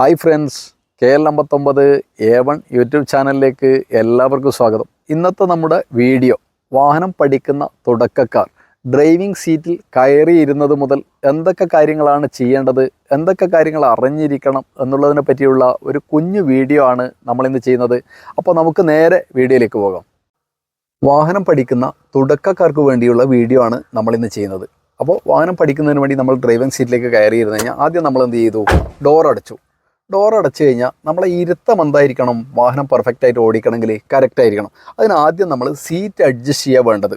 Hi friends K L അമ്പത്തൊമ്പത് A one YouTube ചാനലിലേക്ക് എല്ലാവർക്കും സ്വാഗതം. ഇന്നത്തെ നമ്മുടെ വീഡിയോ വാഹനം പഠിക്കുന്ന തുടക്കക്കാർ ഡ്രൈവിംഗ് സീറ്റിൽ കയറിയിരുന്നത് മുതൽ എന്തൊക്കെ കാര്യങ്ങളാണ് ചെയ്യേണ്ടത് എന്തൊക്കെ കാര്യങ്ങൾ അറിഞ്ഞിരിക്കണം എന്നുള്ളതിനെ പറ്റിയുള്ള ഒരു കുഞ്ഞു വീഡിയോ ആണ് നമ്മളിന്ന് ചെയ്യുന്നത്. അപ്പോൾ നമുക്ക് നേരെ വീഡിയോയിലേക്ക് പോകാം. വാഹനം പഠിക്കുന്ന തുടക്കക്കാർക്ക് വേണ്ടിയുള്ള വീഡിയോ ആണ് നമ്മളിന്ന് ചെയ്യുന്നത്. അപ്പോൾ വാഹനം പഠിക്കുന്നതിന് വേണ്ടി നമ്മൾ ഡ്രൈവിംഗ് സീറ്റിലേക്ക് കയറിയിരുന്നു കഴിഞ്ഞാൽ ആദ്യം നമ്മൾ എന്ത് ചെയ്തു? ഡോർ അടച്ചു. ഡോർ അടച്ചു കഴിഞ്ഞാൽ നമ്മളെ ഇരുത്തം എന്തായിരിക്കണം? വാഹനം പെർഫെക്റ്റ് ആയിട്ട് ഓടിക്കണമെങ്കിൽ കറക്റ്റ് ആയിരിക്കണം. അതിന് ആദ്യം നമ്മൾ സീറ്റ് അഡ്ജസ്റ്റ് ചെയ്യുക വേണ്ടത്.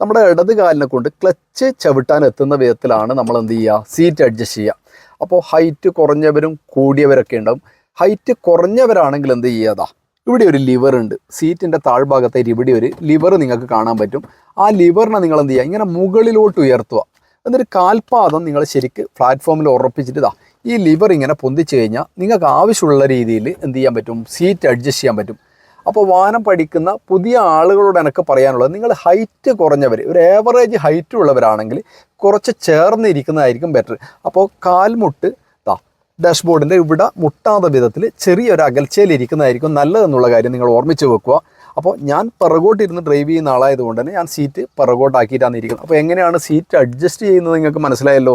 നമ്മുടെ ഇടത് കാലിനെ കൊണ്ട് ക്ലച്ച് ചവിട്ടാൻ എത്തുന്ന വിധത്തിലാണ് നമ്മൾ എന്ത് ചെയ്യുക സീറ്റ് അഡ്ജസ്റ്റ് ചെയ്യുക അപ്പോൾ ഹൈറ്റ് കുറഞ്ഞവരും കൂടിയവരൊക്കെ ഉണ്ടാവും. ഹൈറ്റ് കുറഞ്ഞവരാണെങ്കിൽ എന്ത് ചെയ്യാതാ ഇവിടെ ഒരു ലിവർ ഉണ്ട്. സീറ്റിന്റെ താഴ്ഭാഗത്തായിട്ട് ഇവിടെ ഒരു ലിവർ നിങ്ങൾക്ക് കാണാൻ പറ്റും. ആ ലിവറിനെ നിങ്ങൾ എന്ത് ചെയ്യുക ഇങ്ങനെ മുകളിലോട്ട് ഉയർത്തുക. എന്നിട്ട് കാൽപാദം നിങ്ങൾ ശരിക്ക് പ്ലാറ്റ്ഫോമിൽ ഉറപ്പിച്ചിട്ട് ഇതാ ഈ ലിവർ ഇങ്ങനെ പൊന്തിച്ചു കഴിഞ്ഞാൽ നിങ്ങൾക്ക് ആവശ്യമുള്ള രീതിയിൽ എന്ത് ചെയ്യാൻ പറ്റും? സീറ്റ് അഡ്ജസ്റ്റ് ചെയ്യാൻ പറ്റും. അപ്പോൾ വാഹനം പഠിക്കുന്ന പുതിയ ആളുകളോട് എനിക്ക് പറയാനുള്ളത് നിങ്ങൾ ഹൈറ്റ് കുറഞ്ഞവർ ഒരു ഏവറേജ് ഹൈറ്റ് ഉള്ളവരാണെങ്കിൽ കുറച്ച് ചേർന്നിരിക്കുന്നതായിരിക്കും ബെറ്റർ അപ്പോൾ കാൽമുട്ട് ഡാഷ്ബോർഡിന്റെ ഇവിടെ മുട്ടാത്ത വിധത്തിൽ ചെറിയൊരു അകൽച്ചയിൽ ഇരിക്കുന്നതായിരിക്കും നല്ലതെന്നുള്ള കാര്യം നിങ്ങൾ ഓർമ്മിച്ച് വെക്കുക. അപ്പോൾ ഞാൻ പിറകോട്ടിരുന്ന് ഡ്രൈവ് ചെയ്യുന്ന ആളായതുകൊണ്ട് തന്നെ ഞാൻ സീറ്റ് പിറകോട്ടാക്കിയിട്ടാണ് ഇരിക്കുന്നത് അപ്പോൾ എങ്ങനെയാണ് സീറ്റ് അഡ്ജസ്റ്റ് ചെയ്യുന്നത് നിങ്ങൾക്ക് മനസ്സിലായല്ലോ?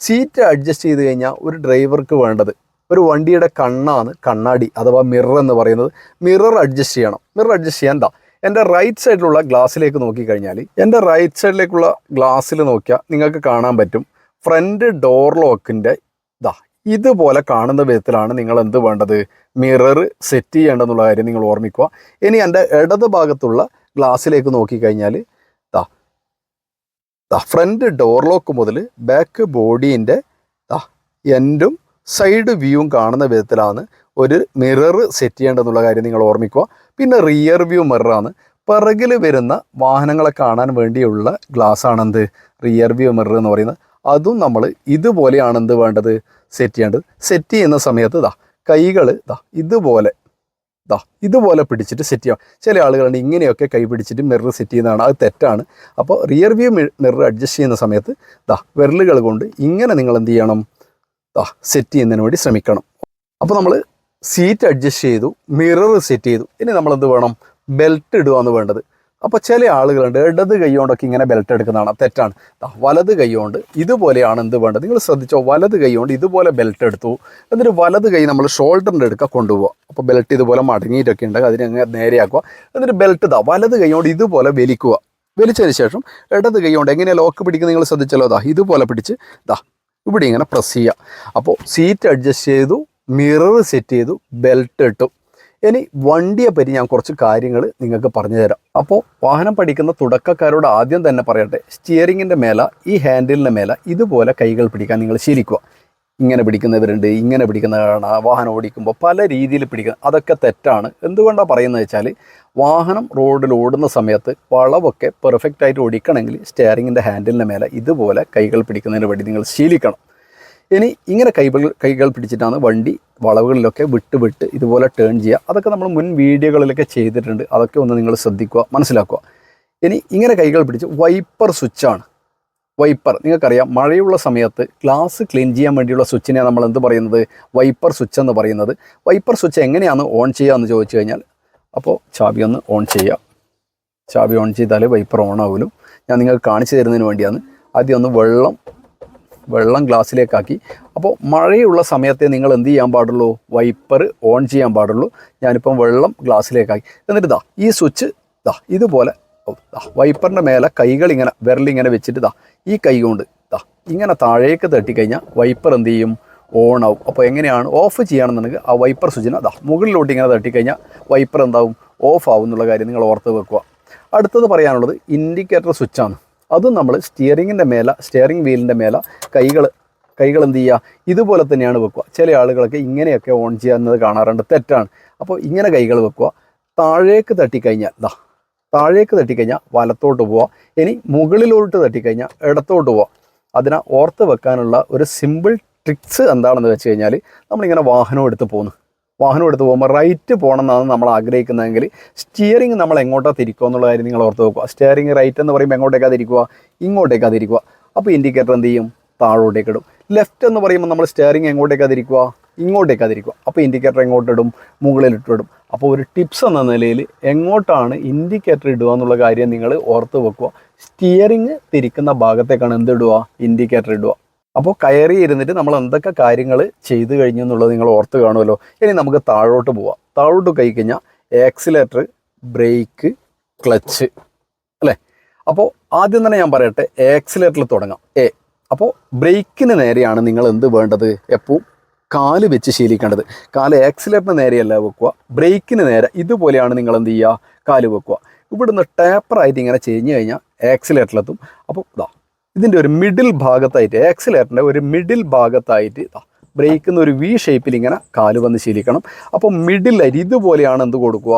സീറ്റ് അഡ്ജസ്റ്റ് ചെയ്ത് കഴിഞ്ഞാൽ ഒരു ഡ്രൈവർക്ക് വേണ്ടത് ഒരു വണ്ടിയുടെ കണ്ണാണ് കണ്ണാടി അഥവാ മിറർ എന്ന് പറയുന്നത്. മിറർ അഡ്ജസ്റ്റ് ചെയ്യണം. മിറർ അഡ്ജസ്റ്റ് എന്താ? എന്റെ റൈറ്റ് സൈഡിലുള്ള ഗ്ലാസ്സിലേക്ക് നോക്കിക്കഴിഞ്ഞാൽ എന്റെ റൈറ്റ് സൈഡിലേക്കുള്ള ഗ്ലാസ്സിൽ നോക്കിയാൽ നിങ്ങൾക്ക് കാണാൻ പറ്റും. ഫ്രണ്ട് ഡോർ ലോക്കിന്റെ ഇതാ ഇതുപോലെ കാണുന്ന വിധത്തിലാണ് നിങ്ങൾ എന്ത് വേണ്ടത്? മിറർ സെറ്റ് ചെയ്യേണ്ടതെന്നുള്ള കാര്യം നിങ്ങൾ ഓർമ്മിക്കുക. ഇനി എന്റെ ഇടത് ഭാഗത്തുള്ള ഗ്ലാസ്സിലേക്ക് നോക്കിക്കഴിഞ്ഞാൽ ദാ ദാ ഫ്രണ്ട് ഡോർ ലോക്ക് മുതൽ ബാക്ക് ബോഡീന്റെ ദാ എൻഡും സൈഡ് വ്യൂവും കാണുന്ന വിധത്തിലാണ് ഒരു മിറർ സെറ്റ് ചെയ്യേണ്ടതെന്നുള്ള കാര്യം നിങ്ങൾ ഓർമ്മിക്കുക. പിന്നെ റിയർ വ്യൂ മിററാണ് പിറകിൽ വരുന്ന വാഹനങ്ങളെ കാണാൻ വേണ്ടിയുള്ള ഗ്ലാസ് ആണെന്ത്? റിയർ വ്യൂ മിറർ എന്ന് പറയുന്നത്. അതും നമ്മൾ ഇതുപോലെയാണ് എന്ത് വേണ്ടത്? സെറ്റ് ചെയ്യേണ്ടത്. സെറ്റ് ചെയ്യുന്ന സമയത്ത് ഇതാ കൈകൾ ഇതാ ഇതുപോലെ ദാ ഇതുപോലെ പിടിച്ചിട്ട് സെറ്റ് ചെയ്യാം. ചില ആളുകളുണ്ട് ഇങ്ങനെയൊക്കെ കൈ പിടിച്ചിട്ട് മിറർ സെറ്റ് ചെയ്യുന്നതാണ്. അത് തെറ്റാണ്. അപ്പോൾ റിയർ വ്യൂ മിറർ അഡ്ജസ്റ്റ് ചെയ്യുന്ന സമയത്ത് ദാ വിരലുകൾ കൊണ്ട് ഇങ്ങനെ നിങ്ങൾ എന്ത് ചെയ്യണം? ദാ സെറ്റ് ചെയ്യുന്നതിന് വേണ്ടി ശ്രമിക്കണം. അപ്പോൾ നമ്മൾ സീറ്റ് അഡ്ജസ്റ്റ് ചെയ്തു മിറർ സെറ്റ് ചെയ്തു. ഇനി നമ്മൾ എന്ത് വേണം? ബെൽറ്റ് ഇടുകയാണ് വേണ്ടത്. അപ്പോൾ ചില ആളുകളുണ്ട് ഇടത് കൈ കൊണ്ടൊക്കെ ഇങ്ങനെ ബെൽറ്റ് എടുക്കുന്നതാണ്. തെറ്റാണ്. വലത് കൈ കൊണ്ട് ഇതുപോലെയാണ് എന്ത് വേണ്ടത്? നിങ്ങൾ ശ്രദ്ധിച്ചോ വലത് കൈ കൊണ്ട് ഇതുപോലെ ബെൽറ്റ് എടുത്തു. എന്നിട്ട് വലത് കൈ നമ്മൾ ഷോൾഡറിന്റെ എടുക്കുക കൊണ്ടുപോകുക അപ്പോൾ ബെൽറ്റ് ഇതുപോലെ മടങ്ങിയിട്ടൊക്കെ ഉണ്ടെങ്കിൽ അതിനെ നേരെയാക്കുക. എന്നിട്ട് ബെൽറ്റ് ഇതാ വലത് കൈ കൊണ്ട് ഇതുപോലെ വലിക്കുക. വലിച്ചതിന് ശേഷം ഇടത് കൈ കൊണ്ട് എങ്ങനെ ലോക്ക് പിടിക്കുന്നത് നിങ്ങൾ ശ്രദ്ധിച്ചല്ലോ? ദാ ഇതുപോലെ പിടിച്ച് ദാ ഇവിടെ ഇങ്ങനെ പ്രസ് ചെയ്യുക. അപ്പോൾ സീറ്റ് അഡ്ജസ്റ്റ് ചെയ്തു മിറർ സെറ്റ് ചെയ്തു ബെൽറ്റ് ഇട്ടു. ഇനി വണ്ടിയെ പറ്റി ഞാൻ കുറച്ച് കാര്യങ്ങൾ നിങ്ങൾക്ക് പറഞ്ഞു തരാം. അപ്പോൾ വാഹനം പഠിക്കുന്ന തുടക്കക്കാരോട് ആദ്യം തന്നെ പറയട്ടെ സ്റ്റിയറിങ്ങിന്റെ മേല ഈ ഹാൻഡിലിന്റെ മേല ഇതുപോലെ കൈകൾ പിടിക്കാൻ നിങ്ങൾ ശീലിക്കുക. ഇങ്ങനെ പിടിക്കുന്നവരുണ്ട് ഇങ്ങനെ പിടിക്കുന്നവരാണ് വാഹനം ഓടിക്കുമ്പോൾ പല രീതിയിൽ പിടിക്കുന്നത് അതൊക്കെ തെറ്റാണ്. എന്തുകൊണ്ടാണ് പറയുന്നത് വെച്ചാൽ വാഹനം റോഡിൽ ഓടുന്ന സമയത്ത് വളവൊക്കെ പെർഫെക്റ്റായിട്ട് ഓടിക്കണമെങ്കിൽ സ്റ്റിയറിങ്ങിന്റെ ഹാൻഡിലിന്റെ മേലെ ഇതുപോലെ കൈകൾ പിടിക്കുന്നതിന് വേണ്ടി നിങ്ങൾ ശീലിക്കണം. ഇനി ഇങ്ങനെ കൈകൾ കൈകൾ പിടിച്ചിട്ടാണ് വണ്ടി വളവുകളിലൊക്കെ വിട്ട് വിട്ട് ഇതുപോലെ ടേൺ ചെയ്യുക. അതൊക്കെ നമ്മൾ മുൻ വീഡിയോകളിലൊക്കെ ചെയ്തിട്ടുണ്ട്. അതൊക്കെ ഒന്ന് നിങ്ങൾ ശ്രദ്ധിക്കുക മനസ്സിലാക്കുക. ഇനി ഇങ്ങനെ കൈകൾ പിടിച്ച് വൈപ്പർ സ്വിച്ചാണ് വൈപ്പർ നിങ്ങൾക്കറിയാം മഴയുള്ള സമയത്ത് ഗ്ലാസ് ക്ലീൻ ചെയ്യാൻ വേണ്ടിയുള്ള സ്വിച്ചിനെ നമ്മൾ എന്ത് പറയുന്നത്? വൈപ്പർ സ്വിച്ച് എന്ന് പറയുന്നത്. വൈപ്പർ സ്വിച്ച് എങ്ങനെയാണ് ഓൺ ചെയ്യുക എന്ന് ചോദിച്ചു കഴിഞ്ഞാൽ അപ്പോൾ ചാബി ഒന്ന് ഓൺ ചെയ്യുക. ചാബി ഓൺ ചെയ്താൽ വൈപ്പർ ഓൺ ആവുമല്ലോ ഞാൻ നിങ്ങൾക്ക് കാണിച്ചു തരുന്നതിന് വേണ്ടിയാണ്. ആദ്യം ഒന്ന് വെള്ളം വെള്ളം ഗ്ലാസ്സിലേക്കാക്കി. അപ്പോൾ മഴയുള്ള സമയത്തെ നിങ്ങൾ എന്ത് ചെയ്യാൻ പാടുള്ളൂ? വൈപ്പർ ഓൺ ചെയ്യാൻ പാടുള്ളൂ. ഞാനിപ്പം വെള്ളം ഗ്ലാസ്സിലേക്കാക്കി. എന്നിട്ട് ദാ ഈ സ്വിച്ച് ദാ ഇതുപോലെ വൈപ്പറിന്റെ മേലെ കൈകൾ ഇങ്ങനെ വിരലിങ്ങനെ വെച്ചിട്ട് ദാ ഈ കൈ കൊണ്ട് ദാ ഇങ്ങനെ താഴേക്ക് തട്ടിക്കഴിഞ്ഞാൽ വൈപ്പർ എന്ത് ചെയ്യും? ഓൺ ആവും. അപ്പോൾ എങ്ങനെയാണ്? ഓഫ് ചെയ്യുകയാണെന്നുണ്ടെങ്കിൽ ആ വൈപ്പർ സ്വിച്ചിന് അതാ മുകളിലോട്ട് ഇങ്ങനെ തട്ടിക്കഴിഞ്ഞാൽ വൈപ്പർ എന്താവും? ഓഫ് ആവും എന്നുള്ള കാര്യം നിങ്ങൾ ഓർത്ത് വെക്കുക. അടുത്തത് പറയാനുള്ളത് ഇൻഡിക്കേറ്റർ സ്വിച്ചാണ്. അതും നമ്മൾ സ്റ്റിയറിങ്ങിന്റെ മേലെ സ്റ്റിയറിംഗ് വീലിന്റെ മേലെ കൈകൾ കൈകൾ എന്ത് ചെയ്യുക? ഇതുപോലെ തന്നെയാണ് വെക്കുക. ചില ആളുകളൊക്കെ ഇങ്ങനെയൊക്കെ ഓൺ ചെയ്യുന്നത് കാണാറുണ്ട്. തെറ്റാണ്. അപ്പോൾ ഇങ്ങനെ കൈകൾ വെക്കുക. താഴേക്ക് തട്ടിക്കഴിഞ്ഞാൽ ദാ താഴേക്ക് തട്ടിക്കഴിഞ്ഞാൽ വലത്തോട്ട് പോവുക. ഇനി മുകളിലോട്ട് തട്ടിക്കഴിഞ്ഞാൽ ഇടത്തോട്ട് പോവുക. അതിനെ ഓർത്ത് വെക്കാനുള്ള ഒരു സിമ്പിൾ ട്രിക്സ് എന്താണെന്ന് വെച്ച് കഴിഞ്ഞാൽ നമ്മളിങ്ങനെ വാഹനം എടുത്ത് പോകുന്നു വാഹനം എടുത്ത് പോകുമ്പോൾ റൈറ്റ് പോകണം എന്നാണ് നമ്മൾ ആഗ്രഹിക്കുന്നതെങ്കിൽ സ്റ്റിയറിംഗ് നമ്മൾ എങ്ങോട്ടാ തിരിക്കുക എന്നുള്ള കാര്യം നിങ്ങൾ ഓർത്ത് നോക്കുക. സ്റ്റിയറിംഗ് റൈറ്റ് എന്ന് പറയുമ്പോൾ എങ്ങോട്ടേക്കാ തിരിക്കുക? ഇങ്ങോട്ടേക്കാ തിരിക്കുക. അപ്പോൾ ഇൻഡിക്കേറ്റർ എന്ത് ചെയ്യും? താഴോട്ടേക്ക് ഇടും. ലെഫ്റ്റ് എന്ന് പറയുമ്പോൾ നമ്മൾ സ്റ്റിയറിംഗ് എങ്ങോട്ടേക്കാ തിരിക്കുക? ഇങ്ങോട്ടേക്ക് അതിരിക്കുക അപ്പോൾ ഇൻഡിക്കേറ്റർ എങ്ങോട്ട് ഇടും? മുകളിലിട്ട് അപ്പോൾ ഒരു ടിപ്സ് എന്ന നിലയിൽ എങ്ങോട്ടാണ് ഇൻഡിക്കേറ്റർ ഇടുക എന്നുള്ള കാര്യം നിങ്ങൾ ഓർത്ത് വെക്കുക. സ്റ്റിയറിങ് തിരിക്കുന്ന ഭാഗത്തേക്കാണ് എന്തിടുക ഇൻഡിക്കേറ്റർ ഇടുക. അപ്പോൾ കയറി ഇരുന്നിട്ട് നമ്മൾ എന്തൊക്കെ കാര്യങ്ങൾ ചെയ്തു കഴിഞ്ഞു എന്നുള്ളത് നിങ്ങൾ ഓർത്ത് കാണുമല്ലോ. ഇനി നമുക്ക് താഴോട്ട് പോവാം. താഴോട്ട് കൈ കഴിഞ്ഞാൽ ആക്സിലേറ്റർ ബ്രേക്ക് ക്ലച്ച് അല്ലേ? അപ്പോൾ ആദ്യം തന്നെ ഞാൻ പറയട്ടെ ആക്സിലേറ്ററിൽ തുടങ്ങാം. എ അപ്പോൾ ബ്രേക്കിന് നേരെയാണ് നിങ്ങൾ എന്ത് വേണ്ടത്? എപ്പോഴും കാൽ വെച്ച് ശീലിക്കേണ്ടത്. കാൽ ആക്സിലേറ്ററിന് നേരെയല്ല വെക്കുക ബ്രേക്കിന് നേരെ ഇതുപോലെയാണ് നിങ്ങൾ എന്ത് ചെയ്യുക? കാൽ വെക്കുക. ഇവിടുന്ന് ടേപ്പറായിട്ട് ഇങ്ങനെ ചെയ്ഞ്ഞ് കഴിഞ്ഞാൽ ആക്സിലേറ്ററിലെത്തും അപ്പോൾ ഇതാ ഇതിന്റെ ഒരു മിഡിൽ ഭാഗത്തായിട്ട് ആക്സിലേറ്ററിന്റെ ഒരു മിഡിൽ ഭാഗത്തായിട്ട് ഇതാ ബ്രേക്കിന്ന് ഒരു വി ഷേപ്പിൽ ഇങ്ങനെ കാൽ വന്ന് ശീലിക്കണം. അപ്പോൾ മിഡിലായിട്ട് ഇതുപോലെയാണ് എന്ത് കൊടുക്കുക?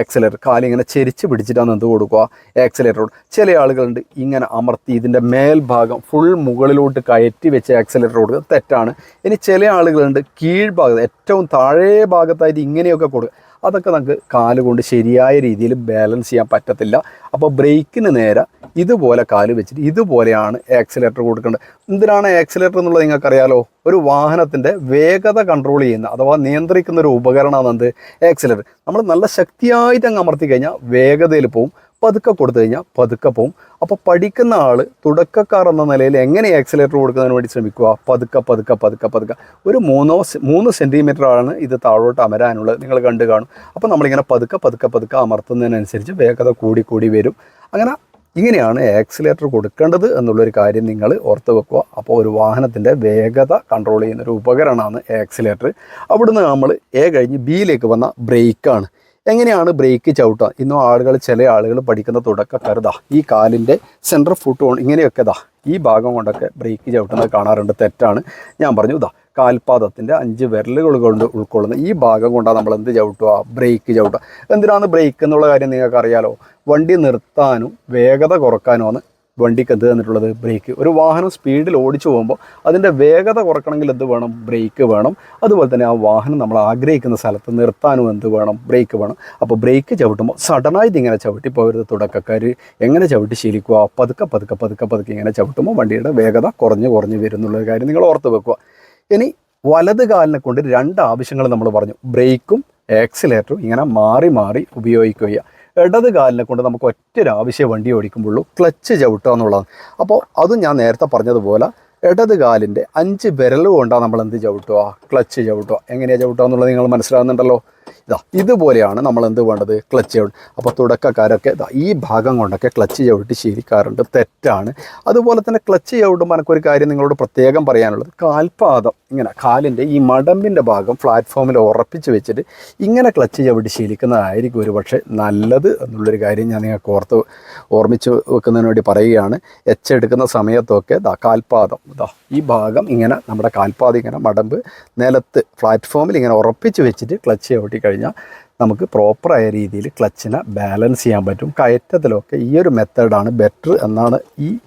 ആക്സിലേറ്റർ കാലിങ്ങനെ ചെരിച്ച് പിടിച്ചിട്ടാണ് എന്ത് കൊടുക്കുക? ആക്സിലേറ്ററോട് ചില ആളുകളുണ്ട് ഇങ്ങനെ അമർത്തി ഇതിന്റെ മേൽഭാഗം ഫുൾ മുകളിലോട്ട് കയറ്റി വെച്ച് ആക്സിലേറ്റർ കൊടുക്കുക തെറ്റാണ്. ഇനി ചില ആളുകളുണ്ട് കീഴ്ഭാഗത്ത് ഏറ്റവും താഴെ ഭാഗത്തായിട്ട് ഇങ്ങനെയൊക്കെ കൊടുക്കുക അതൊക്കെ നമുക്ക് കാൽ കൊണ്ട് ശരിയായ രീതിയിൽ ബാലൻസ് ചെയ്യാൻ പറ്റത്തില്ല. അപ്പോൾ ബ്രേക്കിന് നേരെ ഇതുപോലെ കാൽ വെച്ചിട്ട് ഇതുപോലെയാണ് ആക്സിലേറ്റർ കൊടുക്കേണ്ടത്. എന്തിനാണ് ആക്സിലേറ്റർ എന്നുള്ളത് നിങ്ങൾക്കറിയാലോ? ഒരു വാഹനത്തിന്റെ വേഗത കൺട്രോൾ ചെയ്യുന്ന അഥവാ നിയന്ത്രിക്കുന്ന ഒരു ഉപകരണമാണ് എന്ത്? ആക്സിലേറ്റർ നമ്മൾ നല്ല ശക്തിയായിട്ട് അങ്ങ് അമർത്തി കഴിഞ്ഞാൽ വേഗതയിൽ പോവും. പതുക്കെ കൊടുത്തു കഴിഞ്ഞാൽ പതുക്കെ പോവും. അപ്പോൾ പഠിക്കുന്ന ആൾ തുടക്കക്കാർ എന്ന നിലയിൽ എങ്ങനെ ആക്സിലേറ്റർ കൊടുക്കുന്നതിന് വേണ്ടി ശ്രമിക്കുക? പതുക്കെ പതുക്കെ പതുക്കെ പതുക്കെ. ഒരു മൂന്നോ മൂന്ന് സെന്റിമീറ്ററാണ് ഇത് താഴോട്ട് അമരാനുള്ളത്. നിങ്ങൾ കണ്ടു കാണും. അപ്പോൾ നമ്മളിങ്ങനെ പതുക്കെ പതുക്കെ പതുക്കെ അമർത്തുന്നതിനനുസരിച്ച് വേഗത കൂടി കൂടി വരും. അങ്ങനെ ഇങ്ങനെയാണ് ആക്സിലേറ്റർ കൊടുക്കേണ്ടത് എന്നുള്ളൊരു കാര്യം നിങ്ങൾ ഓർത്ത് വെക്കുക. അപ്പോൾ ഒരു വാഹനത്തിന്റെ വേഗത കൺട്രോൾ ചെയ്യുന്ന ഒരു ഉപകരണമാണ് ആക്സിലേറ്റർ അവിടുന്ന് നമ്മൾ എ കഴിഞ്ഞ് ബിയിലേക്ക് വന്ന ബ്രേക്കാണ് എങ്ങനെയാണ് ബ്രേക്ക് ചവിട്ടുക? ഇന്നും ആളുകൾ ചില ആളുകൾ പഠിക്കുന്ന തുടക്കക്കാരുതാ ഈ കാലിന്റെ സെൻട്രൽ ഫുട്ട് ഓൺ ഇങ്ങനെയൊക്കെ ഇതാ ഈ ഭാഗം കൊണ്ടൊക്കെ ബ്രേക്ക് ചവിട്ടുന്നത് കാണാറുണ്ട്. തെറ്റാണ്. ഞാൻ പറഞ്ഞു ഇതാ കാൽപാദത്തിന്റെ അഞ്ച് വിരലുകൾ കൊണ്ട് ഉൾക്കൊള്ളുന്ന ഈ ഭാഗം കൊണ്ടാണ് നമ്മൾ എന്ത് ചവിട്ടുക? ബ്രേക്ക് ചവിട്ടുക. എന്തിനാണ് ബ്രേക്ക് എന്നുള്ള കാര്യം നിങ്ങൾക്ക് അറിയാലോ വണ്ടി നിർത്താനും വേഗത കുറക്കാനുമാണ് വണ്ടിക്ക് എന്ത് തന്നിട്ടുള്ളത്? ബ്രേക്ക് ഒരു വാഹനം സ്പീഡിൽ ഓടിച്ചു പോകുമ്പോൾ അതിന്റെ വേഗത കുറക്കണമെങ്കിൽ എന്ത് വേണം? ബ്രേക്ക് വേണം. അതുപോലെ തന്നെ ആ വാഹനം നമ്മൾ ആഗ്രഹിക്കുന്ന സ്ഥലത്ത് നിർത്താനും എന്ത് വേണം? ബ്രേക്ക് വേണം. അപ്പോൾ ബ്രേക്ക് ചവിട്ടുമ്പോൾ സഡനായിട്ട് ഇങ്ങനെ ചവിട്ടി പോകരുത് തുടക്കക്കാർ. എങ്ങനെ ചവിട്ടി ശീലിക്കുക? പതുക്കെ പതുക്കെ പതുക്കെ പതുക്കെ ഇങ്ങനെ ചവിട്ടുമ്പോൾ വണ്ടിയുടെ വേഗത കുറഞ്ഞ് കുറഞ്ഞ് വരും എന്നുള്ളൊരു കാര്യം നിങ്ങൾ ഓർത്ത് വെക്കുക. ഇനി വലത് കാലിനെ കൊണ്ട് രണ്ട് ആവശ്യങ്ങൾ നമ്മൾ പറഞ്ഞു. ബ്രേക്കും ആക്സിലേറ്ററും ഇങ്ങനെ മാറി മാറി ഉപയോഗിക്കുക. ഇടത് കാലിനെ കൊണ്ട് നമുക്ക് ഒറ്റ ഒരു ആവശ്യം വണ്ടി ഓടിക്കുമ്പോഴുള്ളൂ ക്ലച്ച് ചവിട്ടുക എന്നുള്ളതാണ്. അപ്പോൾ അതും ഞാൻ നേരത്തെ പറഞ്ഞതുപോലെ ഇടത് കാലിന്റെ അഞ്ച് വിരൽ കൊണ്ടാണ് നമ്മൾ എന്ത് ചവിട്ടുക? ക്ലച്ച് ചവിട്ടുക. എങ്ങനെയാണ് ചവിട്ടുക എന്നുള്ളത് നിങ്ങൾ മനസ്സിലാകുന്നുണ്ടല്ലോ. ഇതാ ഇതുപോലെയാണ് നമ്മൾ എന്ത് വേണ്ടത്? ക്ലച്ച് ചവിട്ട് അപ്പോൾ തുടക്കക്കാരൊക്കെ ഇതാ ഈ ഭാഗം കൊണ്ടൊക്കെ ക്ലച്ച് ചവിട്ടി ശീലിക്കാറുണ്ട്. തെറ്റാണ്. അതുപോലെ തന്നെ ക്ലച്ച് ചവിട്ടുമ്പോൾ എനിക്കൊരു കാര്യം നിങ്ങളോട് പ്രത്യേകം പറയാനുള്ളത്. കാൽപാദം ഇങ്ങനെ കാലിന്റെ ഈ മടമ്പിന്റെ ഭാഗം പ്ലാറ്റ്ഫോമിൽ ഉറപ്പിച്ച് വെച്ചിട്ട് ഇങ്ങനെ ക്ലച്ച് ചവിട്ടി ശീലിക്കുന്നതായിരിക്കും ഒരു പക്ഷേ നല്ലത് എന്നുള്ളൊരു കാര്യം ഞാൻ നിങ്ങൾക്ക് ഓർത്ത് ഓർമ്മിച്ച് വെക്കുന്നതിന് വേണ്ടി പറയുകയാണ്. എച്ച് എടുക്കുന്ന സമയത്തൊക്കെ ദാ കാൽപാദം ദാ ഈ ഭാഗം ഇങ്ങനെ നമ്മുടെ കാൽപാദം ഇങ്ങനെ മടമ്പ് നിലത്ത് പ്ലാറ്റ്ഫോമിൽ ഇങ്ങനെ ഉറപ്പിച്ച് വെച്ചിട്ട് ക്ലച്ച് ചവിട്ടി കഴിഞ്ഞാൽ നമുക്ക് പ്രോപ്പറായ രീതിയിൽ ക്ലച്ചിനെ ബാലൻസ് ചെയ്യാൻ പറ്റും. കയറ്റത്തിലൊക്കെ ഈ ഒരു മെത്തേഡാണ് ബെറ്റർ എന്നാണ് ഈ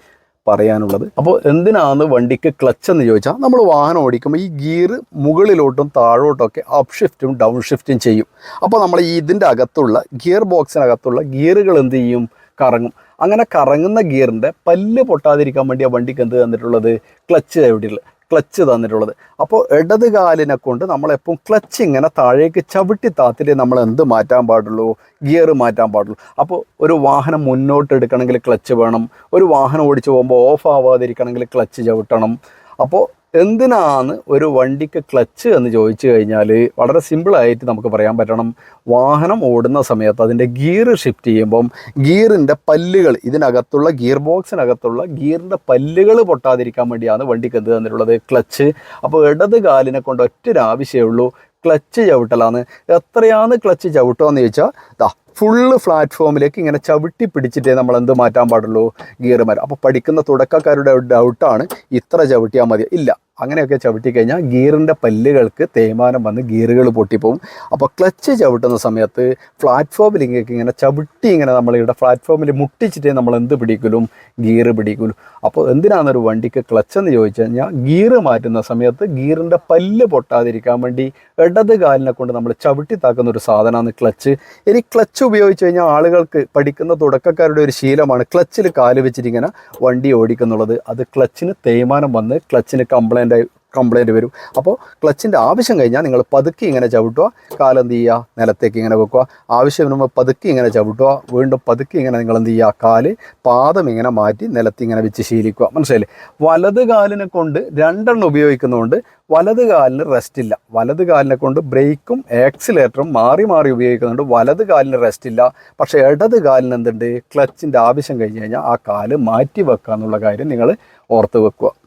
പറയാനുള്ളത്. അപ്പോൾ എന്തിനാണ് വണ്ടിക്ക് ക്ലച്ച് എന്ന് ചോദിച്ചാൽ നമ്മൾ വാഹനം ഓടിക്കുമ്പോൾ ഈ ഗിയർ മുകളിലോട്ടും താഴോട്ടൊക്കെ അപ്പ് ഷിഫ്റ്റും ഡൗൺ ഷിഫ്റ്റും ചെയ്യും. അപ്പോൾ നമ്മൾ ഈ ഇതിന്റെ അകത്തുള്ള ഗിയർ ബോക്സിനകത്തുള്ള ഗിയറുകൾ എന്ത് ചെയ്യും? കറങ്ങും. അങ്ങനെ കറങ്ങുന്ന ഗിയറിന്റെ പല്ല് പൊട്ടാതിരിക്കാൻ വേണ്ടി ആ വണ്ടിക്ക് എന്ത് തന്നിട്ടുള്ളത്? ക്ലച്ച് എവിടെയുള്ളത് ക്ലച്ച് തന്നിട്ടുള്ളത്. അപ്പോൾ ഇടത് കാലിനെ കൊണ്ട് നമ്മളെപ്പം ക്ലച്ച് ഇങ്ങനെ താഴേക്ക് ചവിട്ടി താത്തിട്ട് നമ്മൾ എന്ത് മാറ്റാൻ പാടുള്ളൂ? ഗിയർ മാറ്റാൻ പാടുള്ളൂ. അപ്പോൾ ഒരു വാഹനം മുന്നോട്ട് എടുക്കണമെങ്കിൽ ക്ലച്ച് വേണം. ഒരു വാഹനം ഓടിച്ചു പോകുമ്പോൾ ഓഫ് ആവാതിരിക്കണമെങ്കിൽ ക്ലച്ച് ചവിട്ടണം. അപ്പോൾ എന്തിനാണ് ഒരു വണ്ടിക്ക് ക്ലച്ച് എന്ന് ചോദിച്ചു കഴിഞ്ഞാൽ വളരെ സിമ്പിളായിട്ട് നമുക്ക് പറയാൻ പറ്റണം. വാഹനം ഓടുന്ന സമയത്ത് അതിന്റെ ഗിയർ ഷിഫ്റ്റ് ചെയ്യുമ്പം ഗിയറിന്റെ പല്ലുകൾ ഇതിനകത്തുള്ള ഗിയർ ബോക്സിനകത്തുള്ള ഗിയറിന്റെ പല്ലുകൾ പൊട്ടാതിരിക്കാൻ വേണ്ടിയാണ് വണ്ടിക്ക് എന്ത് തന്നിട്ടുള്ളത്? ക്ലച്ച്. അപ്പോൾ ഇടത് കാലിനെ കൊണ്ട് ഒറ്റ ഒരാവശ്യമേ ഉള്ളൂ ക്ലച്ച് ചവിട്ടലാണ്. എത്രയാണ് ക്ലച്ച് ചവിട്ടുക എന്ന് ചോദിച്ചാൽ ദാ ഫുള്ള് പ്ലാറ്റ്ഫോമിലേക്ക് ഇങ്ങനെ ചവിട്ടി പിടിച്ചിട്ടേ നമ്മൾ എന്ത് മാറ്റാൻ പാടുള്ളൂ? ഗിയർ മാറ്റാം. അപ്പോൾ പഠിക്കുന്ന തുടക്കക്കാരുടെ ഡൗട്ടാണ് ഇത്ര ചവിട്ടിയാൽ മതി. ഇല്ല. അങ്ങനെയൊക്കെ ചവിട്ടി കഴിഞ്ഞാൽ ഗിയറിന്റെ പല്ലുകൾക്ക് തേയ്മാനം വന്ന് ഗിയറുകൾ പൊട്ടിപ്പോവും. അപ്പോൾ ക്ലച്ച് ചവിട്ടുന്ന സമയത്ത് പ്ലാറ്റ്ഫോമിൽ ഇങ്ങനെ ചവിട്ടി ഇങ്ങനെ നമ്മളിവിടെ പ്ലാറ്റ്ഫോമിൽ മുട്ടിച്ചിട്ടേ നമ്മൾ എന്ത് പിടിക്കലും? ഗിയർ പിടിക്കലും. അപ്പോൾ എന്തിനാണ് ഒരു വണ്ടിക്ക് ക്ലച്ച് എന്ന് ചോദിച്ചു കഴിഞ്ഞാൽ ഗിയർ മാറ്റുന്ന സമയത്ത് ഗിയറിന്റെ പല്ല് പൊട്ടാതിരിക്കാൻ വേണ്ടി ഇടത് കാലിനെ കൊണ്ട് നമ്മൾ ചവിട്ടി താക്കുന്ന ഒരു സാധനമാണ് ക്ലച്ച്. ഇനി ക്ലച്ച് ഉപയോഗിച്ച് കഴിഞ്ഞാൽ ആളുകൾക്ക് പഠിക്കുന്ന തുടക്കക്കാരുടെ ഒരു ശീലമാണ് ക്ലച്ചിൽ കാൽ വെച്ചിട്ട് ഇങ്ങനെ വണ്ടി ഓടിക്കുന്നുള്ളത്. അത് ക്ലച്ചിന് തേയ്മാനം വന്ന് ക്ലച്ചിന് കംപ്ലൈന്റ് കംപ്ലയിന്റ് വരും. അപ്പോൾ ക്ലച്ചിന്റെ ആവശ്യം കഴിഞ്ഞാൽ നിങ്ങൾ പതുക്കി ഇങ്ങനെ ചവിട്ടുക. കാലെന്ത് ചെയ്യുക? നിലത്തേക്ക് ഇങ്ങനെ വെക്കുക. ആവശ്യം വരുമ്പോൾ പതുക്കി ഇങ്ങനെ ചവിട്ടുക. വീണ്ടും പതുക്കി ഇങ്ങനെ നിങ്ങൾ എന്ത് ചെയ്യുക? കാൽ പാദം ഇങ്ങനെ മാറ്റി നിലത്ത് ഇങ്ങനെ വെച്ച് ശീലിക്കുക. മനസ്സിലായില്ലേ? വലത് കാലിനെ കൊണ്ട് രണ്ടെണ്ണം ഉപയോഗിക്കുന്നതുകൊണ്ട് വലത് കാലിന് റെസ്റ്റ് ഇല്ല. വലത് കാലിനെ കൊണ്ട് ബ്രേക്കും ആക്സിലേറ്ററും മാറി മാറി ഉപയോഗിക്കുന്നുണ്ട് വലത് കാലിന് റെസ്റ്റ് ഇല്ല. പക്ഷേ ഇടത് കാലിന് എന്തുണ്ട്? ക്ലച്ചിന്റെ ആവശ്യം കഴിഞ്ഞ് കഴിഞ്ഞാൽ ആ കാൽ മാറ്റി വെക്കുക എന്നുള്ള കാര്യം നിങ്ങൾ ഓർത്ത് വെക്കുക.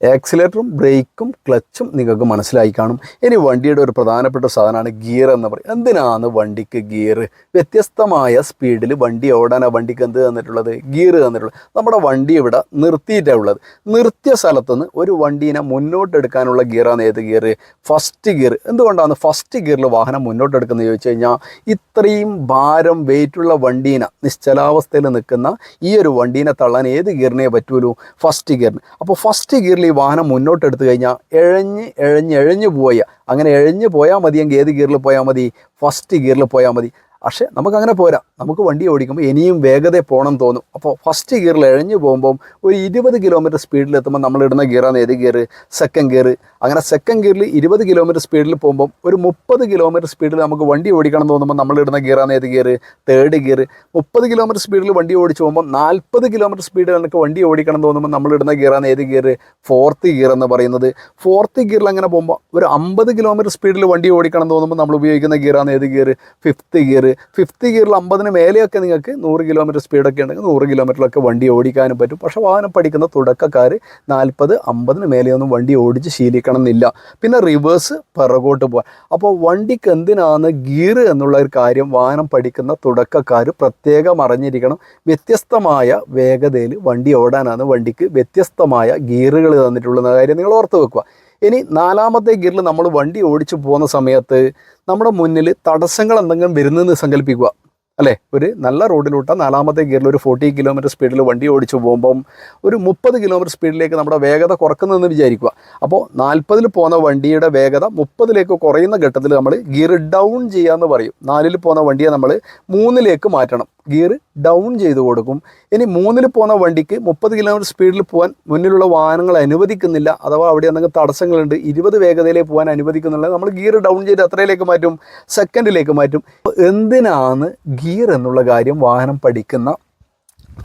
ആക്സിലേറ്ററും ബ്രേക്കും ക്ലച്ചും നിങ്ങൾക്ക് മനസ്സിലായി കാണും. ഇനി വണ്ടിയുടെ ഒരു പ്രധാനപ്പെട്ട സാധനമാണ് ഗിയർ എന്ന് പറയും. എന്തിനാണ് വണ്ടിക്ക് ഗിയർ വ്യത്യസ്തമായ സ്പീഡിൽ വണ്ടി ഓടാനാണ് വണ്ടിക്ക് എന്ത് തന്നിട്ടുള്ളത്? ഗിയർ തന്നിട്ടുള്ളത്. നമ്മുടെ വണ്ടി ഇവിടെ നിർത്തിയിട്ടാണ് ഉള്ളത്. നിർത്തിയ സ്ഥലത്തുനിന്ന് ഒരു വണ്ടീനെ മുന്നോട്ടെടുക്കാനുള്ള ഗിയറാണ് ഏത് ഗിയർ ഫസ്റ്റ് ഗിയർ എന്തുകൊണ്ടാണ് ഫസ്റ്റ് ഗിയറിൽ വാഹനം മുന്നോട്ടെടുക്കുന്നത് ചോദിച്ചു കഴിഞ്ഞാൽ ഇത്രയും ഭാരം വെയിറ്റുള്ള വണ്ടീനെ നിശ്ചലാവസ്ഥയിൽ നിൽക്കുന്ന ഈ ഒരു വണ്ടീനെ തള്ളാൻ ഏത് ഗിയറിനെ പറ്റുള്ളൂ ഫസ്റ്റ് ഗിയറിന് അപ്പോൾ ഫസ്റ്റ് ഗിയറിൽ ഈ വാഹനം മുന്നോട്ടെടുത്തു കഴിഞ്ഞാൽ എഴഞ്ഞ് എഴഞ്ഞ് എഴഞ്ഞ് പോയ അങ്ങനെ എഴഞ്ഞ് പോയാൽ മതിയെങ്കിൽ ഏത് ഗിയറിൽ പോയാൽ മതി ഫസ്റ്റ് ഗിയറിൽ പോയാൽ മതി. പക്ഷേ നമുക്കങ്ങനെ പോരാ. നമുക്ക് വണ്ടി ഓടിക്കുമ്പോൾ ഇനിയും വേഗത പോകണം തോന്നും. അപ്പോൾ ഫസ്റ്റ് ഗിയറിൽ ഇഴഞ്ഞു പോകുമ്പോൾ ഒരു ഇരുപത് കിലോമീറ്റർ സ്പീഡിൽ എത്തുമ്പോൾ നമ്മൾ ഇടുന്ന ഗിയറാണ് ഏത് ഗിയർ സെക്കൻഡ് ഗിയർ അങ്ങനെ സെക്കൻഡ് ഗിയറിൽ ഇരുപത് കിലോമീറ്റർ സ്പീഡിൽ പോകുമ്പോൾ ഒരു മുപ്പത് കിലോമീറ്റർ സ്പീഡിൽ നമുക്ക് വണ്ടി ഓടിക്കണം തോന്നുമ്പോൾ നമ്മൾ ഇടുന്ന ഗിയറാണ് ഏത് ഗിയർ തേർഡ് ഗിയർ മുപ്പത് കിലോമീറ്റർ സ്പീഡിൽ വണ്ടി ഓടിച്ച് പോകുമ്പോൾ നാൽപ്പത് കിലോമീറ്റർ സ്പീഡിൽ നമുക്ക് വണ്ടി ഓടിക്കണം തോന്നുമ്പോൾ നമ്മൾ ഇടുന്ന ഗിയറാണ് ഏത് ഗിയർ ഫോർത്ത് ഗിയർ എന്ന് പറയുന്നത്. ഫോർത്ത് ഗിയറിൽ അങ്ങനെ പോകുമ്പോൾ ഒരു അമ്പത് കിലോമീറ്റർ സ്പീഡിൽ വണ്ടി ഓടിക്കണം തോന്നുമ്പോൾ നമ്മൾ ഉപയോഗിക്കുന്ന ഗിയറാണ് ഏത് ഗിയർ ഫിഫ്ത്ത് ഗിയർ ഫിഫ്ത്ത് ഗിയറിൽ അമ്പതിന് മേലെയൊക്കെ നിങ്ങൾക്ക് നൂറ് കിലോമീറ്റർ സ്പീഡൊക്കെ ഉണ്ടെങ്കിൽ നൂറ് കിലോമീറ്ററിലൊക്കെ വണ്ടി ഓടിക്കാനും പറ്റും. പക്ഷേ വാഹനം പഠിക്കുന്ന തുടക്കക്കാർ നാൽപ്പത് അമ്പതിന് മേലെയൊന്നും വണ്ടി ഓടിച്ച് ശീലിക്കണം എന്നില്ല. പിന്നെ റിവേഴ്സ് പിറകോട്ട് പോകാൻ അപ്പോൾ വണ്ടിക്ക് എന്തിനാണ് ഗിയർ എന്നുള്ള ഒരു കാര്യം വാഹനം പഠിക്കുന്ന തുടക്കക്കാർ പ്രത്യേകം അറിഞ്ഞിരിക്കണം. വ്യത്യസ്തമായ വേഗതയിൽ വണ്ടി ഓടാനാണ് വണ്ടിക്ക് വ്യത്യസ്തമായ ഗിയറുകൾ തന്നിട്ടുള്ള കാര്യം നിങ്ങൾ ഓർത്ത് വെക്കുക. ഇനി നാലാമത്തെ ഗിയറിൽ നമ്മൾ വണ്ടി ഓടിച്ചു പോകുന്ന സമയത്ത് നമ്മുടെ മുന്നിൽ തടസ്സങ്ങൾ എന്തെങ്കിലും വരുന്നതെന്ന് സങ്കല്പിക്കുക. അല്ലേ? ഒരു നല്ല റോഡിലൂട്ട നാലാമത്തെ ഗിയറിൽ ഒരു ഫോർട്ടി കിലോമീറ്റർ സ്പീഡിൽ വണ്ടി ഓടിച്ചു പോകുമ്പം ഒരു മുപ്പത് കിലോമീറ്റർ സ്പീഡിലേക്ക് നമ്മുടെ വേഗത കുറക്കുന്നതെന്ന് വിചാരിക്കുക. അപ്പോൾ നാൽപ്പതിൽ പോകുന്ന വണ്ടിയുടെ വേഗത മുപ്പതിലേക്ക് കുറയുന്ന ഘട്ടത്തിൽ നമ്മൾ ഗിയർ ഡൗൺ ചെയ്യാമെന്ന് പറയും. നാലിൽ പോകുന്ന വണ്ടിയെ നമ്മൾ മൂന്നിലേക്ക് മാറ്റണം. ഗിയർ ഡൗൺ ചെയ്ത് കൊടുക്കും. ഇനി മൂന്നിൽ പോകുന്ന വണ്ടിക്ക് മുപ്പത് കിലോമീറ്റർ സ്പീഡിൽ പോകാൻ മുന്നിലുള്ള വാഹനങ്ങൾ അനുവദിക്കുന്നില്ല. അഥവാ അവിടെ എന്തെങ്കിലും തടസ്സങ്ങളുണ്ട് ഇരുപത് വേഗതയിലേ പോകാൻ അനുവദിക്കുന്നില്ല. നമ്മൾ ഗിയർ ഡൗൺ ചെയ്ത് എത്രയിലേക്ക് മാറ്റും സെക്കൻഡിലേക്ക് മാറ്റും. എന്തിനാണ് ഗിയർ എന്നുള്ള കാര്യം വാഹനം പഠിക്കുന്ന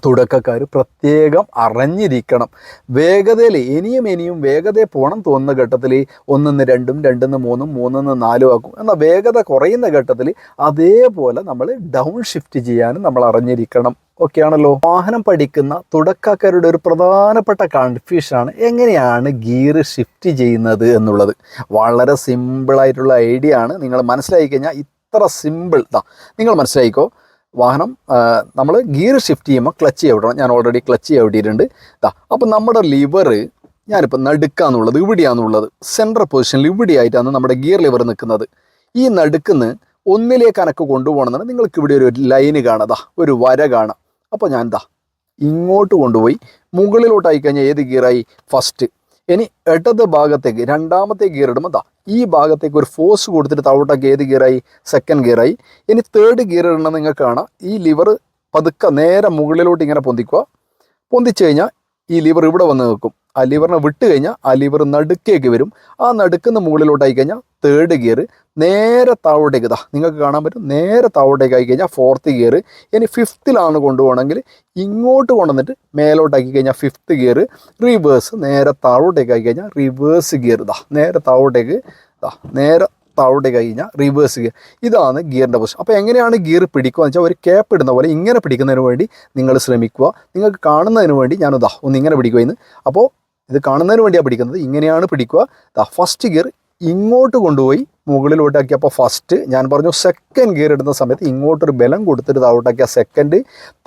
തുടക്കക്കാർ പ്രത്യേകം അറിഞ്ഞിരിക്കണം. വേഗതയിൽ ഇനിയും ഇനിയും വേഗതയിൽ പോകണം തോന്നുന്ന ഘട്ടത്തിൽ ഒന്നിന്ന് രണ്ടും രണ്ടിന്ന് മൂന്നും മൂന്നിന്ന് നാലും ആക്കും. എന്നാൽ വേഗത കുറയുന്ന ഘട്ടത്തിൽ അതേപോലെ നമ്മൾ ഡൗൺ ഷിഫ്റ്റ് ചെയ്യാനും നമ്മൾ അറിഞ്ഞിരിക്കണം. ഓക്കെ ആണല്ലോ? വാഹനം പഠിക്കുന്ന തുടക്കക്കാരുടെ ഒരു പ്രധാനപ്പെട്ട കൺഫ്യൂഷനാണ് എങ്ങനെയാണ് ഗിയർ ഷിഫ്റ്റ് ചെയ്യുന്നത് എന്നുള്ളത്. വളരെ സിമ്പിളായിട്ടുള്ള ഐഡിയ ആണ്. നിങ്ങൾ മനസ്സിലാക്കി കഴിഞ്ഞാൽ ഇത്ര സിമ്പിൾ ഇതാ നിങ്ങൾ മനസ്സിലായിക്കോ? വാഹനം നമ്മൾ ഗിയർ ഷിഫ്റ്റ് ചെയ്യുമ്പോൾ ക്ലച്ച് ചവിടണം ഞാൻ ഓൾറെഡി ക്ലച്ച് ചവിട്ടിയിട്ടുണ്ട് ഇതാ അപ്പോൾ നമ്മുടെ ലിവർ ഞാനിപ്പോൾ നടുക്കാന്നുള്ളത് ഇവിടെയാണെന്നുള്ളത് സെൻട്രൽ പൊസിഷനിൽ ഇവിടെയായിട്ടാണ് നമ്മുടെ ഗിയർ ലിവർ നിൽക്കുന്നത്. ഈ നടുക്കുന്ന് ഒന്നിലേക്ക് അനക്ക് കൊണ്ടുപോകണമെന്നാണ് നിങ്ങൾക്ക് ഇവിടെ ഒരു ലൈന് കാണാം. ഒരു വര കാണാം. അപ്പോൾ ഞാൻ എന്താ ഇങ്ങോട്ട് കൊണ്ടുപോയി മുകളിലോട്ടായി കഴിഞ്ഞാൽ ഏത് ഗിയറായി ഫസ്റ്റ് ഇനി ഇടത് ഭാഗത്തേക്ക് രണ്ടാമത്തെ ഗിയർ ഇടുമ്പോൾ ദാ ഈ ഭാഗത്തേക്ക് ഒരു ഫോഴ്സ് കൊടുത്തിട്ട് താഴോട്ടേക്ക് ഏത് ഗിയറായി സെക്കൻഡ് ഗിയറായി ഇനി തേർഡ് ഗിയർ ഇടണം നിങ്ങൾക്ക് കാണാം. ഈ ലിവർ പതുക്കെ നേരെ മുകളിലോട്ട് ഇങ്ങനെ പൊന്തിക്കുക. പൊന്തിച്ചു കഴിഞ്ഞാൽ ഈ ലിവർ ഇവിടെ വന്ന് നിൽക്കും. ആ ലിവറിനെ വിട്ട് കഴിഞ്ഞാൽ ആ നടുക്കേക്ക് വരും. ആ നടുക്കുന്ന മുകളിലോട്ടായി കഴിഞ്ഞാൽ തേർഡ് ഗിയർ നേരെ താഴോട്ടേക്ക്. ഇതാ നിങ്ങൾക്ക് കാണാൻ പറ്റും. നേരെ താഴോട്ടേക്ക് ആയി കഴിഞ്ഞാൽ ഫോർത്ത് ഗിയർ ഇനി ഫിഫ്ത്തിലാണ് കൊണ്ടുപോകണമെങ്കിൽ ഇങ്ങോട്ട് കൊണ്ടുവന്നിട്ട് മേലോട്ടാക്കി കഴിഞ്ഞാൽ ഫിഫ്ത്ത് ഗിയർ റിവേഴ്സ് നേരെ താഴോട്ടേക്ക് ആയി കഴിഞ്ഞാൽ റിവേഴ്സ് ഗിയർ ഇതാ നേരെ താഴോട്ടേക്ക് ഇതാ നേരെ താഴോട്ടേക്ക് ആയി കഴിഞ്ഞാൽ റിവേഴ്സ് ഗിയർ ഇതാണ് ഗിയറിന്റെ പൊസിഷൻ അപ്പോൾ എങ്ങനെയാണ് ഗിയർ പിടിക്കുക എന്ന് വെച്ചാൽ ഒരു ക്യാപ്പ് ഇടുന്ന പോലെ ഇങ്ങനെ പിടിക്കുന്നതിന് വേണ്ടി നിങ്ങൾ ശ്രമിക്കുക. നിങ്ങൾക്ക് കാണുന്നതിന് വേണ്ടി ഞാനിതാ ഒന്ന് ഇങ്ങനെ പിടിക്കുമായിരുന്നു അപ്പോൾ ഇത് കാണുന്നതിന് വേണ്ടിയാണ് പിടിക്കുന്നത്. ഇങ്ങനെയാണ് പിടിക്കുക. ഫസ്റ്റ് ഗിയർ ഇങ്ങോട്ട് കൊണ്ടുപോയി മുകളിലോട്ടാക്കിയപ്പോൾ ഫസ്റ്റ് ഞാൻ പറഞ്ഞു സെക്കൻഡ് ഗിയർ ഇടുന്ന സമയത്ത് ഇങ്ങോട്ടൊരു ബലം കൊടുത്തിട്ട് താഴോട്ടാക്കിയ സെക്കൻഡ്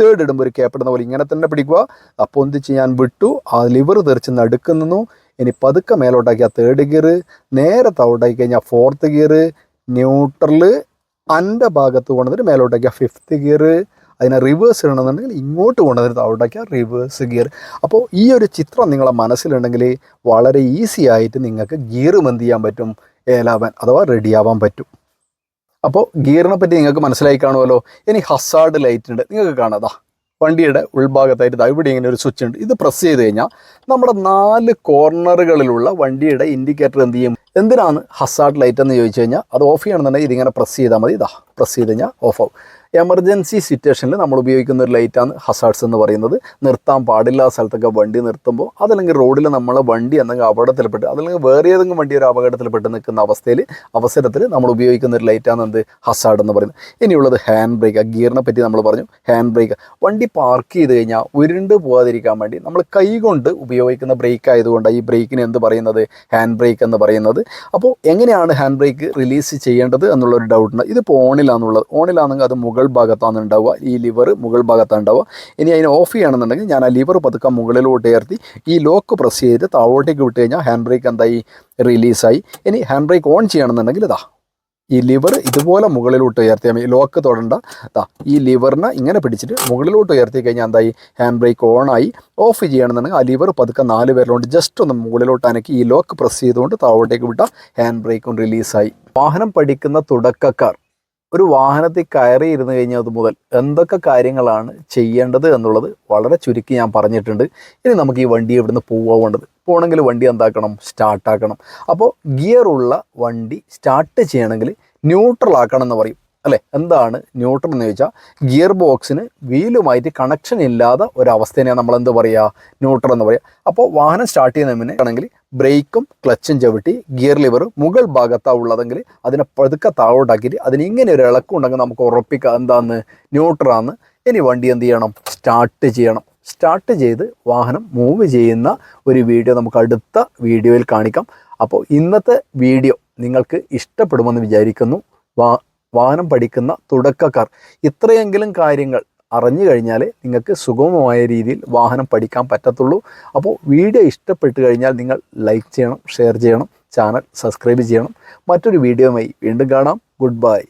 തേർഡ് ഇടുമ്പോൾ ഒരു ക്യാപ്പ് ഇടുന്ന പോലെ ഇങ്ങനെ തന്നെ പിടിക്കുക. അപ്പോൾ ഒന്നിച്ച് ഞാൻ വിട്ടു. ആ ലിവർ തെറിച്ച് നടുക്ക് നിന്നു. ഇനി പതുക്കെ മേലോട്ടാക്കിയ തേർഡ് ഗിയർ നേരെ താഴോട്ടാക്കി കഴിഞ്ഞാൽ ഫോർത്ത് ഗിയർ ന്യൂട്രൽ അന്റെ ഭാഗത്ത് കൊണ്ടുവന്നിട്ട് മേലോട്ടാക്കിയ ഫിഫ്ത്ത് ഗിയർ അതിനെ റിവേഴ്സ് ഇടണമെന്നുണ്ടെങ്കിൽ ഇങ്ങോട്ട് കൊണ്ടുവന്നിട്ട് അവിടേക്ക് റിവേഴ്സ് ഗിയർ അപ്പോൾ ഈ ഒരു ചിത്രം നിങ്ങളുടെ മനസ്സിലുണ്ടെങ്കിൽ വളരെ ഈസി ആയിട്ട് നിങ്ങൾക്ക് ഗിയറും എന്ത് ചെയ്യാൻ പറ്റും? ഏലാവാൻ അഥവാ റെഡിയാവാൻ പറ്റും. അപ്പോൾ ഗിയറിനെ പറ്റി നിങ്ങൾക്ക് മനസ്സിലായി കാണുമല്ലോ? ഇനി ഹസാർഡ് ലൈറ്റ് ഉണ്ട്. നിങ്ങൾക്ക് കാണാതാ വണ്ടിയുടെ ഉൾഭാഗത്തായിട്ട് ഇവിടെ ഇങ്ങനെ ഒരു സ്വിച്ച് ഉണ്ട്. ഇത് പ്രസ് ചെയ്ത് കഴിഞ്ഞാൽ നമ്മുടെ നാല് കോർണറുകളിലുള്ള വണ്ടിയുടെ ഇൻഡിക്കേറ്റർ എന്ത് ചെയ്യും? എന്തിനാണ് ഹസാർഡ് ലൈറ്റ് എന്ന് ചോദിച്ചു കഴിഞ്ഞാൽ അത് ഓഫ് ചെയ്യണമെന്നുണ്ടെങ്കിൽ ഇതിങ്ങനെ പ്രസ് ചെയ്താൽ മതി. ഇതാ പ്രസ് ചെയ്ത് കഴിഞ്ഞാൽ ഓഫ് ആവും. എമർജൻസി സിറ്റുവേഷനിൽ നമ്മൾ ഉപയോഗിക്കുന്ന ഒരു ലൈറ്റാണ് ഹസാർഡ്സ് എന്ന് പറയുന്നത്. നിർത്താൻ പാടില്ല സ്ഥലത്തൊക്കെ വണ്ടി നിർത്തുമ്പോൾ അതല്ലെങ്കിൽ റോഡിൽ നമ്മൾ വണ്ടി എന്തെങ്കിലും അപകടത്തിൽപ്പെട്ട് അതല്ലെങ്കിൽ വേറെ ഏതെങ്കിലും വണ്ടി ഒരു അപകടത്തിൽപ്പെട്ട് നിൽക്കുന്ന അവസ്ഥയിൽ അവസരത്തിൽ നമ്മൾ ഉപയോഗിക്കുന്ന ഒരു ലൈറ്റാണ് എന്ത്? ഹസാർഡ് എന്ന് പറയുന്നത്. ഇനിയുള്ളത് ഹാൻഡ് ബ്രേക്ക് ഗിയറിനെ പറ്റി നമ്മൾ പറഞ്ഞു. ഹാൻഡ് ബ്രേക്ക് വണ്ടി പാർക്ക് ചെയ്ത് കഴിഞ്ഞാൽ ഉരുണ്ട് പോകാതിരിക്കാൻ വേണ്ടി നമ്മൾ കൈ കൊണ്ട് ഉപയോഗിക്കുന്ന ബ്രേക്ക് ആയതുകൊണ്ട് ഈ ബ്രേക്കിന് എന്ത് പറയുന്നത്? ഹാൻഡ് ബ്രേക്ക് എന്ന് പറയുന്നത്. അപ്പോൾ എങ്ങനെയാണ് ഹാൻഡ് ബ്രേക്ക് റിലീസ് ചെയ്യേണ്ടത് എന്നുള്ളൊരു ഡൗട്ടുണ്ട് ഇതിപ്പോൾ ഓണിലാണെന്നുള്ളത് ഓണിലാണെങ്കിൽ അത് മുകൾ ഭാഗത്താണ് ഉണ്ടാവുക. ഈ ലിവർ മുകൾ ഭാഗത്താണ് ഉണ്ടാവുക. ഇനി അതിനെ ഓഫ് ചെയ്യണമെന്നുണ്ടെങ്കിൽ ഞാൻ ആ ലിവർ പതുക്കെ മുകളിലോട്ട് ഉയർത്തി ഈ ലോക്ക് പ്രസ് ചെയ്ത് താഴോട്ടേക്ക് വിട്ട് കഴിഞ്ഞാൽ ഹാൻഡ് ബ്രേക്ക് എന്തായി? റിലീസായി ഇനി ഹാൻഡ് ബ്രേക്ക് ഓൺ ചെയ്യണമെന്നുണ്ടെങ്കിൽ ഇതാ ഈ ലിവർ ഇതുപോലെ മുകളിലോട്ട് ഉയർത്തിയാൽ മതി ലോക്ക് തൊടണ്ട. ദാ ഈ ലിവറിനെ ഇങ്ങനെ പിടിച്ചിട്ട് മുകളിലോട്ട് ഉയർത്തി കഴിഞ്ഞാൽ എന്തായി? ഹാൻഡ് ബ്രേക്ക് ഓണായി ഓഫ് ചെയ്യണമെന്നുണ്ടെങ്കിൽ ആ ലിവർ പതുക്കെ നാല് പേരിലോട്ട് ജസ്റ്റ് ഒന്ന് മുകളിലോട്ട് അനക്കി ഈ ലോക്ക് പ്രസ് ചെയ്തുകൊണ്ട് താഴോട്ടേക്ക് വിട്ടാൽ ഹാൻഡ് ബ്രേക്കും റിലീസായി വാഹനം പഠിക്കുന്ന തുടക്കക്കാർ ഒരു വാഹനത്തിൽ കയറി ഇരുന്ന് കഴിഞ്ഞത് മുതൽ എന്തൊക്കെ കാര്യങ്ങളാണ് ചെയ്യേണ്ടത് എന്നുള്ളത് വളരെ ചുരുക്കി ഞാൻ പറഞ്ഞിട്ടുണ്ട്. ഇനി നമുക്ക് ഈ വണ്ടി ഇവിടുന്ന് പോവേണ്ടത് പോകണമെങ്കിൽ വണ്ടി എന്താക്കണം? സ്റ്റാർട്ടാക്കണം അപ്പോൾ ഗിയർ ഉള്ള വണ്ടി സ്റ്റാർട്ട് ചെയ്യണമെങ്കിൽ ന്യൂട്രൽ ആക്കണം എന്ന് പറയും. അല്ലേ? എന്താണ് ന്യൂട്രൽ എന്ന് ചോദിച്ചാൽ ഗിയർ ബോക്സിന് വീലുമായിട്ട് കണക്ഷൻ ഇല്ലാത്ത ഒരവസ്ഥേനെയാണ് നമ്മൾ എന്ത് പറയുക ന്യൂട്രൽ എന്ന് പറയുക അപ്പോൾ വാഹനം സ്റ്റാർട്ട് ചെയ്യുന്ന മുന്നേ ആണെങ്കിൽ ബ്രേക്കും ക്ലച്ചും ചവിട്ടി ഗിയർ ലിവർ മുകൾ ഭാഗത്താണ് ഉള്ളതെങ്കിൽ അതിനെ പതുക്കെ താഴോട്ടാക്കിയിട്ട് അതിന് ഇങ്ങനെ ഒരു ഇളക്കം ഉണ്ടെങ്കിൽ നമുക്ക് ഉറപ്പിക്കാം. എന്താന്ന്? ന്യൂട്രാന്ന് ഇനി വണ്ടി എന്ത് ചെയ്യണം? സ്റ്റാർട്ട് ചെയ്യണം. സ്റ്റാർട്ട് ചെയ്ത് വാഹനം മൂവ് ചെയ്യുന്ന ഒരു വീഡിയോ നമുക്ക് അടുത്ത വീഡിയോയിൽ കാണിക്കാം. അപ്പോൾ ഇന്നത്തെ വീഡിയോ നിങ്ങൾക്ക് ഇഷ്ടപ്പെടുമെന്ന് വിചാരിക്കുന്നു. വാഹനം പഠിക്കുന്ന തുടക്കക്കാർ ഇത്രയെങ്കിലും കാര്യങ്ങൾ അറിഞ്ഞു കഴിഞ്ഞാൽ നിങ്ങൾക്ക് സുഗമമായ രീതിയിൽ വാഹനം പഠിക്കാൻ പറ്റത്തുള്ളൂ. അപ്പോൾ വീഡിയോ ഇഷ്ടപ്പെട്ട് കഴിഞ്ഞാൽ നിങ്ങൾ ലൈക്ക് ചെയ്യണം ഷെയർ ചെയ്യണം ചാനൽ സബ്സ്ക്രൈബ് ചെയ്യണം. മറ്റൊരു വീഡിയോയുമായി വീണ്ടും കാണാം. Good bye